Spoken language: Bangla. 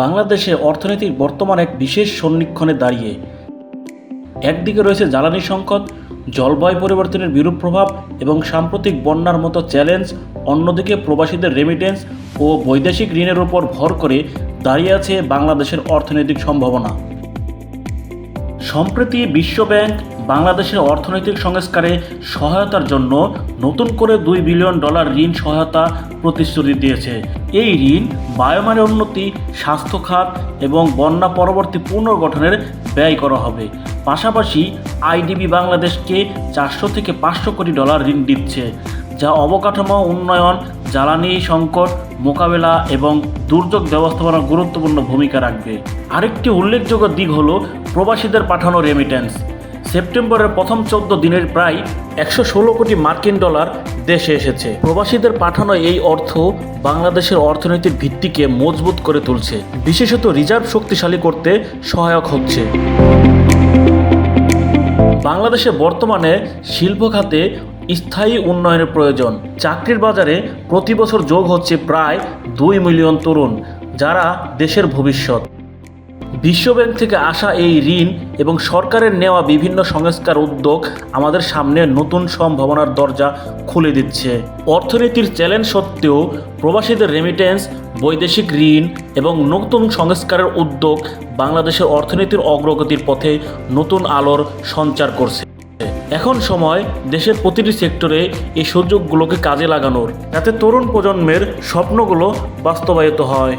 বাংলাদেশে অর্থনীতির বর্তমান এক বিশেষ সন্নিক্ষণে দাঁড়িয়ে। একদিকে রয়েছে জ্বালানি সংকট, জলবায়ু পরিবর্তনের বিরূপ প্রভাব এবং সাম্প্রতিক বন্যার মতো চ্যালেঞ্জ, অন্যদিকে প্রবাসীদের রেমিটেন্স ও বৈদেশিক ঋণের উপর ভর করে দাঁড়িয়ে আছে বাংলাদেশের অর্থনৈতিক সম্ভাবনা। সম্প্রতি বিশ্বব্যাংক বাংলাদেশের অর্থনৈতিক সংস্কারে সহায়তার জন্য নতুন করে দুই বিলিয়ন ডলার ঋণ সহায়তা প্রতিশ্রুতি দিয়েছে। এই ঋণ বায়োমানের উন্নতি, স্বাস্থ্য খাত এবং বন্যা পরবর্তী পুনর্গঠনের ব্যয় করা হবে। পাশাপাশি আইডিবি বাংলাদেশকে চারশো থেকে পাঁচশো কোটি ডলার ঋণ দিচ্ছে, যা অবকাঠামো, উন্নয়ন, জ্বালানি সংকট, মোকাবেলা এবং দুর্যোগ ব্যবস্থাপনার গুরুত্বপূর্ণ ভূমিকা রাখবে। আরেকটি উল্লেখযোগ্য দিক হলো প্রবাসীদের পাঠানো রেমিটেন্স সেপ্টেম্বরের প্রথম চোদ্দ দিনের প্রায় একশো ষোলো কোটি মার্কিন ডলার দেশে এসেছে। প্রবাসীদের পাঠানো এই অর্থ বাংলাদেশের অর্থনীতির ভিত্তিকে মজবুত করে তুলছে, বিশেষত রিজার্ভ শক্তিশালী করতে সহায়ক হচ্ছে। বাংলাদেশে বর্তমানে শিল্প খাতে স্থায়ী উন্নয়নের প্রয়োজন। চাকরির বাজারে প্রতি বছর যোগ হচ্ছে প্রায় দুই মিলিয়ন তরুণ, যারা দেশের ভবিষ্যৎ। বিশ্বব্যাংক থেকে আসা এই ঋণ এবং সরকারের নেওয়া বিভিন্ন সংস্কার উদ্যোগ আমাদের সামনে নতুন সম্ভাবনার দরজা খুলে দিচ্ছে। অর্থনীতির চ্যালেঞ্জ সত্ত্বেও প্রবাসীদের রেমিটেন্স বৈদেশিক ঋণ এবং নতুন সংস্কারের উদ্যোগ বাংলাদেশের অর্থনীতির অগ্রগতির পথে নতুন আলোর সঞ্চার করছে। এখন সময় দেশের প্রতিটি সেক্টরে এই সুযোগগুলোকে কাজে লাগানোর। যাতে তরুণ প্রজন্মের স্বপ্নগুলো বাস্তবায়িত হয়।